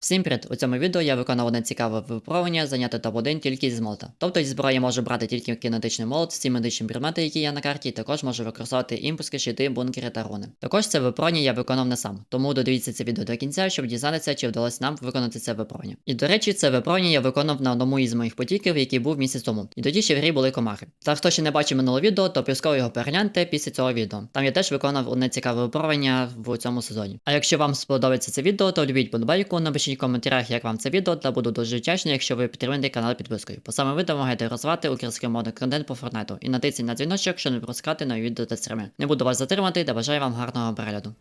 Всім привіт! У цьому відео я виконав одне цікаве випробування зайняти топ-1 тільки зі молота. Тобто зі зброї може брати тільки кінетичний молот, всі медичні предмети, які є на карті, і також може використовувати імпульски, щити, бункери та руни. Також це випробування я виконав не сам, тому додивіться це відео до кінця, щоб дізнатися, чи вдалося нам виконати це випробування. І до речі, це випробування я виконав на одному із моїх потіків, який був місяць тому. І тоді ще в грі були комахи. Та хто ще не бачив минуле відео, то обов'язково його перегляньте після цього відео. Там я теж виконав одне цікаве випробування в цьому сезоні. А якщо вам сподобається це відео, то любіть подобайку, напишіть в коментарях, як вам це відео, та буду дуже вдячний, якщо ви підтримуєте канал підпискою. По саме ви допомагаєте розвивати український модний контент по Фортнайту і натисніть на дзвіночок, щоб не пропускати нові відео та стріми. Не буду вас затримати та бажаю вам гарного перегляду.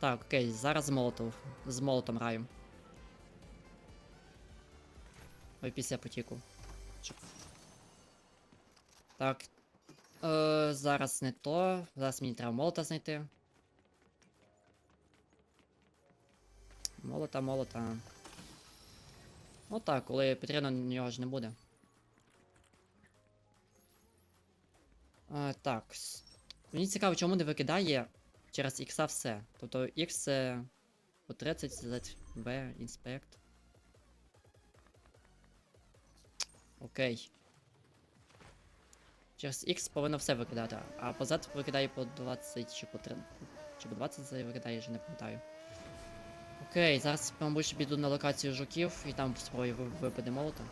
Так, окей, зараз з молотом. З молотом граю. Ой, після потіку. Так. Е, зараз не то. Зараз мені треба молота знайти. Молота, молота. Ну так, коли потрібно, нього ж не буде. А, так. Мені цікаво, чому не викидає через X все. Тобто це по 30, Z, B, інспект. Окей. Через X повинно все викидати, а по Z викидає по 20 чи по 3. Чи по 20 Z викидає, я вже не пам'ятаю. Окей, зараз, мабуть, піду на локацію жуків і там спробую ви- випаде молота.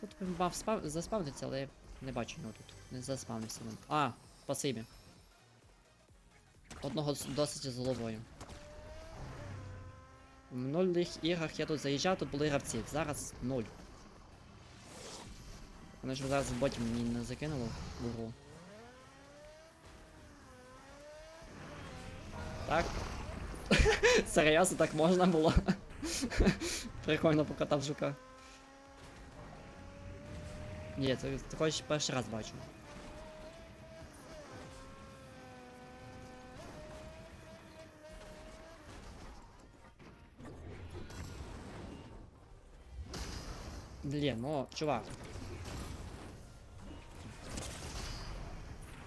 Тут мав спав... заспавниться, але я не бачу його тут. Не заспавнився він. А, спасибі. Одного досить з головою. В минулих іграх я тут заїжджав, тут були гравці. Зараз нуль. Вони ж зараз в боті мені не закинуло в гру. Так. Серйозно, так можна було. Прикольно покатав жука. Ні, це такого ще перший раз бачу. Блін, ну, чувак.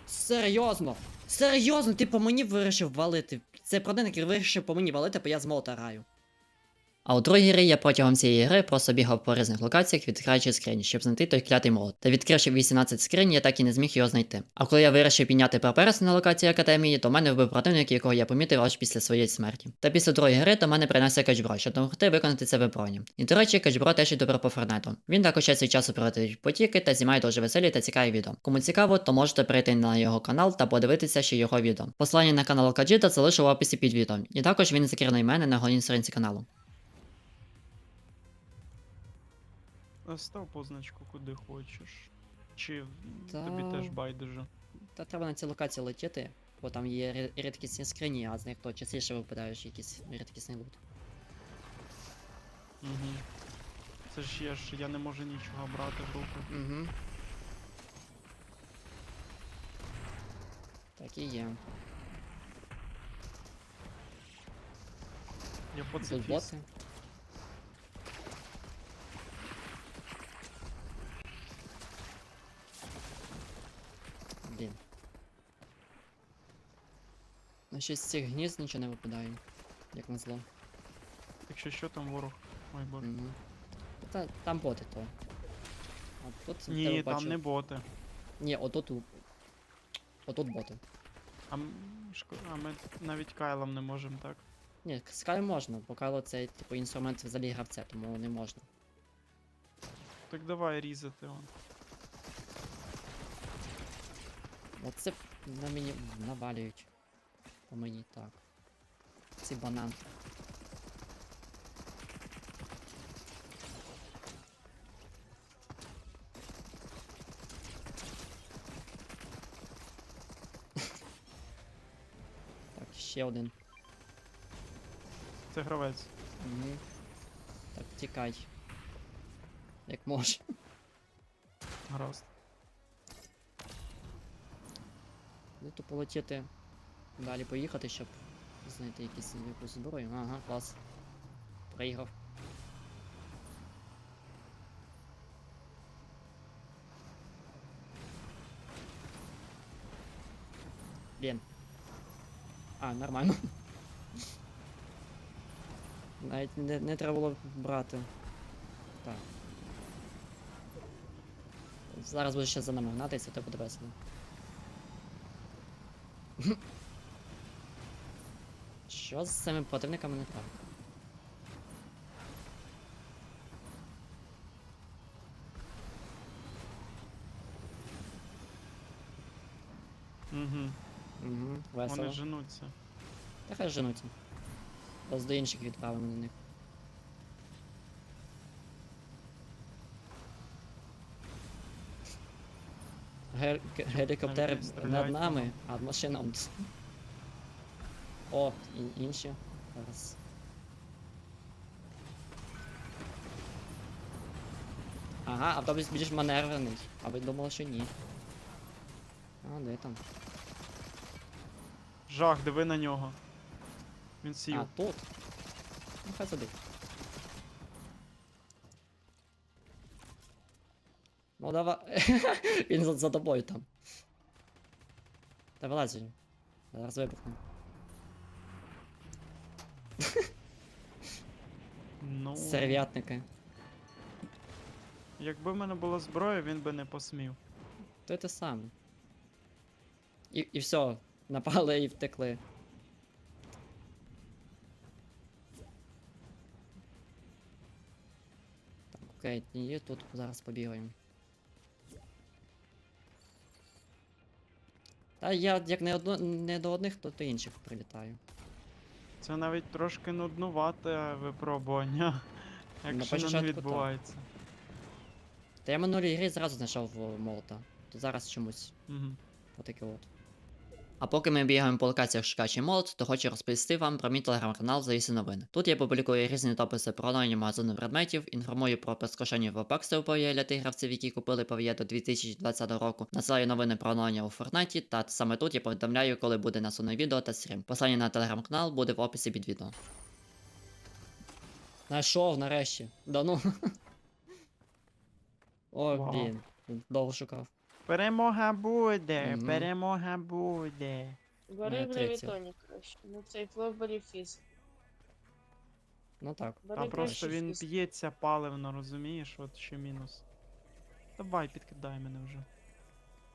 Серйозно! Серйозно, ти по мені вирішив валити. Це продавник вирішив по мені валити, бо я з молота граю. А у другій грі я протягом цієї гри просто бігав по різних локаціях, відкриваючи скрині, щоб знайти той клятий молот. Та відкривши 18 скринь, я так і не зміг його знайти. А коли я вирішив підняти перперес на локації академії, то в мене вбив противник, якого я помітив аж після своєї смерті. Та після другої гри до мене принесе качбро, щоб допомогти виконати це випробування. І до речі, качбро теж і добре по форнету. Він також час від часу проводить потіки та знімає дуже веселі та цікаві відео. Кому цікаво, то можете перейти на його канал та подивитися ще його відео. Посилання на канал Каджіта залишу в описі під відео. І також він закріплений мене на головній сторінці каналу. Став позначку куди хочеш. Чи Та- тобі теж байдуже? Та треба на ці локації летіти, бо там є рідкісні скрині, а з них то частіше випадаєш якийсь рідкісний лут. Угу. Це ж я ж я не можу нічого брати в руку. Угу. Так і є. Я Тут боти. Блін. Щось з цих гнізд нічого не випадає. Як назло. Якщо що там ворог. Ой боже. Угу. Та, там боти то. А тут Ні, там бачу- не боти. Ні, отут. Отут боти. А, шко- а ми навіть кайлом не можемо так. Ні, скай можна, бо Кайло це типу інструмент взагалі гравця, тому не можна. Так давай різати он. Оце на мені навалюють. По мені так. Ці банан. так, ще один. Це гравець. Угу. Так, тікай. Як можеш. Гаразд. То полетіти. Далі поїхати, щоб знайти якісь якусь зброю. Ага, клас. Проїхав. Блін. А, нормально. Навіть не, не треба було брати. Так. Зараз буде ще за нами гнатися, то буде весело. Що з цими противниками не так? Угу. Угу, весело. Вони женуться. Та хай женуться. Зараз до інших відправимо на них. Гелікоптери над нами, а машина. О, і- інші. Зараз. Ага, автобус більш маневрений. А ви думали, що ні. А, де там? Жах, диви на нього. Він сів. А, тут. Ну, хай сидить. Ну давай. Він за, за тобою там. Та вилазь. Зараз вибухне. Ну, Серв'ятники. якби в мене була зброя, він би не посмів. То те саме. І, і все. Напали і втекли. Так, окей, і тут зараз побігаємо. Та я як не, одно, не до одних, то до інших прилітаю. Це навіть трошки нуднувате випробування. Якщо не відбувається. Та я минулій грі зразу знайшов молота. То зараз чомусь Угу. Отаке от. А поки ми бігаємо по локаціях Шукачий молот, то хочу розповісти вам про мій телеграм-канал «Завісі новини. Тут я публікую різні дописи про оновлення магазину предметів, інформую про безкоштовні вебакси у пов'є для тих гравців, які купили пов'є до 2020 року, надсилаю новини про оновлення у Фортнайті, та саме тут я повідомляю, коли буде насуне відео та стрім. Посилання на телеграм-канал буде в описі під відео. Найшов нарешті. Да ну. О, блін. Довго шукав. Перемога буде, Мгм. перемога буде. Бери гравітоні краще. Ну цей флоп бери фіз. Ну так. Бери Там просто він фіз. п'ється паливно, розумієш, от ще мінус. Давай, підкидай мене вже.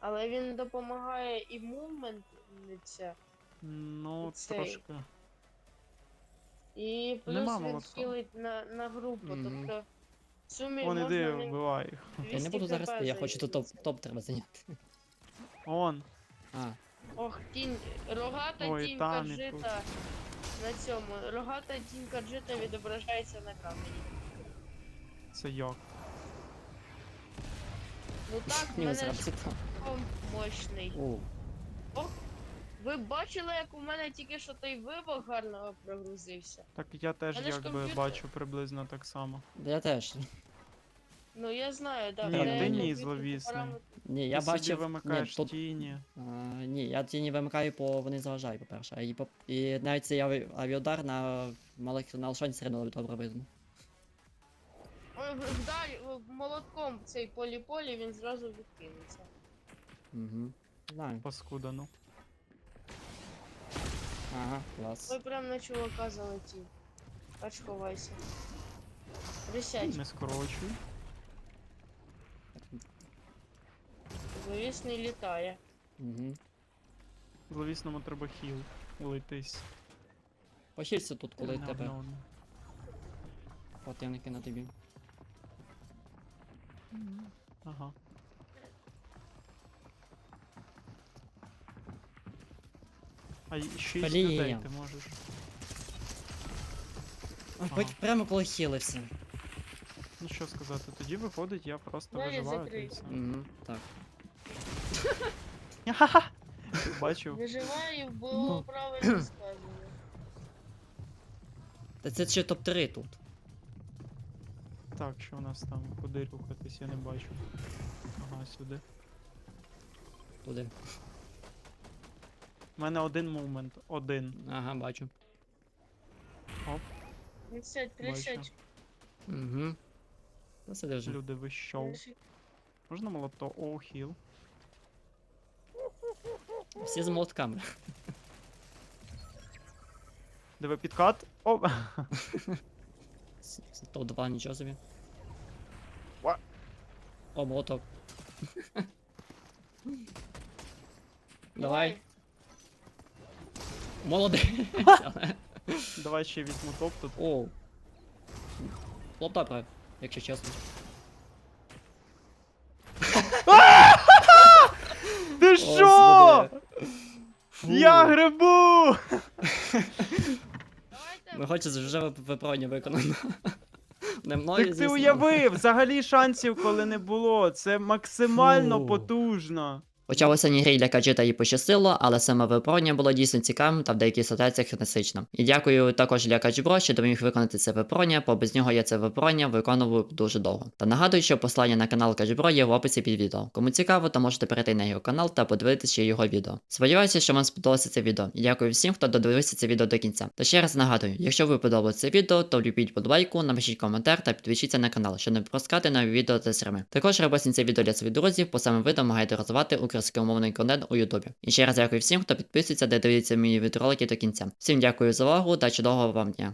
Але він допомагає і мувментниця, Ну, Цей. трошки. і плюс Нема він молотка. хілить на, на групу. Мгм. Тобто сумі Вон можна іди, не вбивай їх. Я не буду зараз. хп Я хочу тут топ, топ треба зайняти. Он. А, Ох, тінь, рогата Ой, тінь там і каджита на цьому. Рогата тінь каджита відображається на камені. Це як. Ну так, в мінус мене ж комп мощний. У, Ви бачили, як у мене тільки що той вибух гарно прогрузився? Так я теж ж якби комп'ютер- бачу приблизно так само. да я теж. Ну я знаю, так. Ні, ти ні, комп'ютерні зловісний. параметри- Ні, я Ти собі бачив. Ні, вимикаєш тут, тіні. а, ні, я тіні вимикаю, бо вони заважають, по-перше. А і, по, і навіть цей аві- авіудар на малих на Алшоні все одно добре видно. Ой, Вдаль молотком цей полі-полі, він зразу відкинеться. Угу. Знаю. Паскуда, ну. Ага, клас. Ой, прям на чувака залетів. Аж ховайся. Присядь, Не скорочуй. зловісний літає. Угу. Зловісному треба хіл. Летись. Похилься тут, коли Не тебе одно. противники на тобі. Ага. А шість Блін. людей ти можеш. Ой, Ага. бать, прямо коли хилився. Ну що сказати, тоді виходить, я просто Двері виживаю та й закрий. все. Угу, так. Ха-ха! Бачив? Виживаю, бо Ну. правильно сказано. Та це ще топ-3 тут. Так, що у нас там? Куди рухатись, я не бачу. Ага, сюди. Туди. У мене один мувмент. Один. Ага, бачу. Присядь, присядь. Угу. Та сиди вже. Люди, ви що? Можна молото? О, хіл. Всі з молотками. Диви підкат. О! Топ-2, нічого собі. Ва- О, молоток. Давай. Молодець. Давай ще візьму топ тут. Оу. Добре, якщо чесно. Ти що? Я грибу! Ми хочемо вже вип- виправлення виконано. Не мною, Так ти звісно. уявив, взагалі шансів коли не було. Це максимально Фу. потужно. Хоча в останній грі для Каджита і пощастило, але саме виправлення було дійсно цікавим та в деяких ситуаціях класичним. І дякую також для Каджбро, що допоміг виконати це виправлення, бо без нього я це виправлення виконував дуже довго. Та нагадую, що посилання на канал Каджбро є в описі під відео. Кому цікаво, то можете перейти на його канал та подивитися ще його відео. Сподіваюся, що вам сподобалося це відео. І дякую всім, хто додивився це відео до кінця. Та ще раз нагадую, якщо ви подобалося відео, то влюбіть подобайку, напишіть коментар та підпишіться на канал, щоб не пропускати нові відео та стріми. Також репостіть це відео для своїх друзів, бо саме ви допомагаєте розвивати українськомовний контент у Ютубі. І ще раз дякую всім, хто підписується де дивиться мої відеоролики до кінця. Всім дякую за увагу та чудового вам дня.